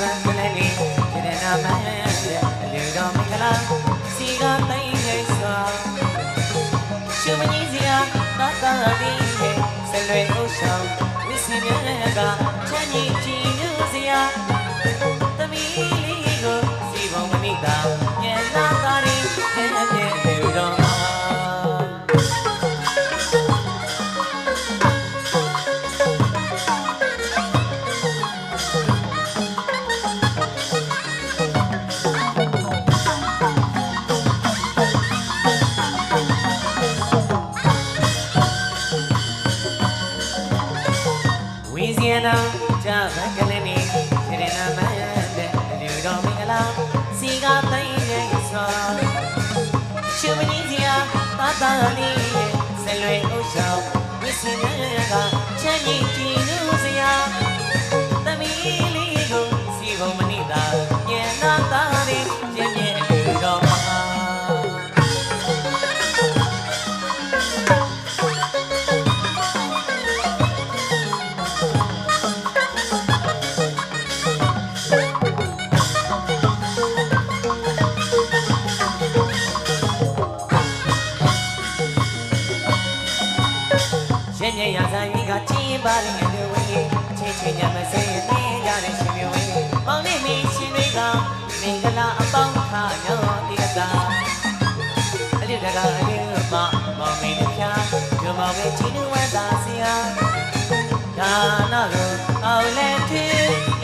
ဗန်ကလေးလေးရတနာမန်းတဲ့အလူတော်မင်္ဂလာစီကတိုင်းရိတ်စွာရှုမကြီး ဝီစီယနာဂျာဘကလေးနေရတနာမန်းတဲ့အလူတော်မင်္ဂလာစီကတိုင်းရဲ့စွာရှုမကြီးစရာသာသာလေးရဲ့ဆလွယ်ဥဆောင်ဝိစီမြကချမ်းကြီးကြည်နူး ပါရင်အလူဝင်းချင်းချင်းညမစဲနေကြတဲ့ရှင်မျိုးဝင်းမောင်နေမီရှင်တွေကမင်္ဂလာအပေါင်းခါညောတိကတာအလူတကအလူမမောင်မင်းတို့ဖြာဒုမောင်မင်းချင်းဝမ်းသာစရာဒါနာကိုအောင်လက်ထေ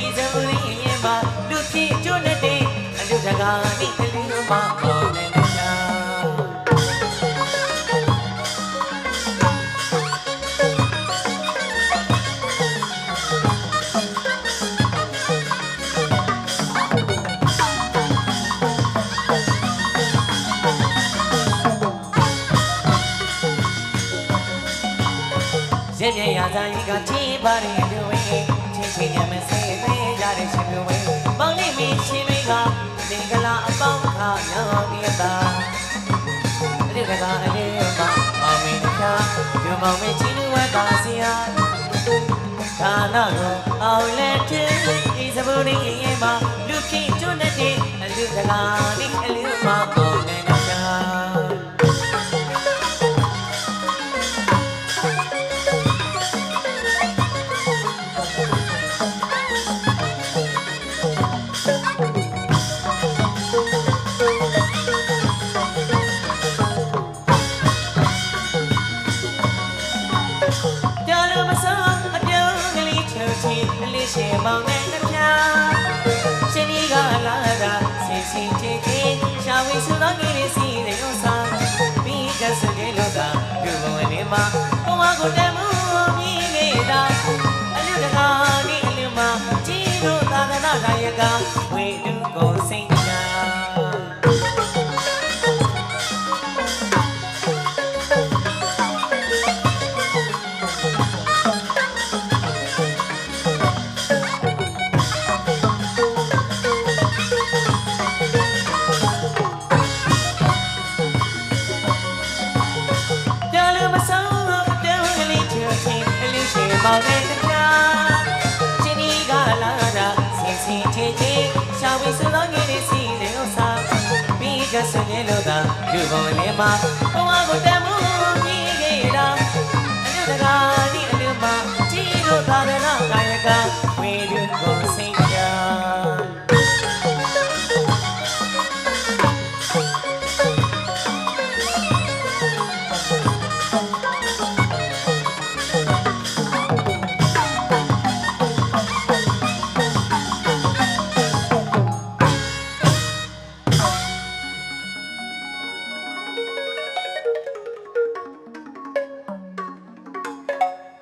ဤစမူရင်းရင်ပါလူဖြစ်ကျွတ်နေတဲ့အလူတကနိအလူမ ရဲ့ရဲ့ရစားကြီးကချင်းပါရင်လူဝင်းချင်းချင်းညမစဲသေးကြတဲ့ရှင်မျိုးဝင်းမောင်လေးမင်းရှင်တွေကမင်္ဂလာအပေါင်းခါညောတိတာအလေးတကအလေးမမောင်မင်းချာဒီမောင်မင်းချင်းဝတ်ပါစီယာဒါနာကိုအောင်လက်တဲ့ဒီစပူရင်းရင်မှာလူခင်ကျွတ်တဲ့အလူတကာနိအလူမ ရှင်မောင်နဲ့နှပြရှင်ဒီကလာတာစင်စင်ချေချေရှာဝေစုသောငယ်လေးစီတဲ့ဥစားပြီးကစကေလို့သာဒီဘဝနေမှာဘဝကိုတမှုမြည်နေတာအလူတကာဒီအလူမကြီးတို့သာသနာဒါယကဝေတုကိုစိတ် မောင်ရဲ့ကညာချင်းဒီကလာတာစင်စင်ချေချေရှာဝေဆူလောင်းရည်စီလေဥစားပြီးကဆွနေလို့သာလူပေါ်နေမှာဘဝကိုတမှုပြီးခဲ့တာအနုတကာဒီအနုမချီတို့သာသနာကာယကဝေဒုကိုစိတ်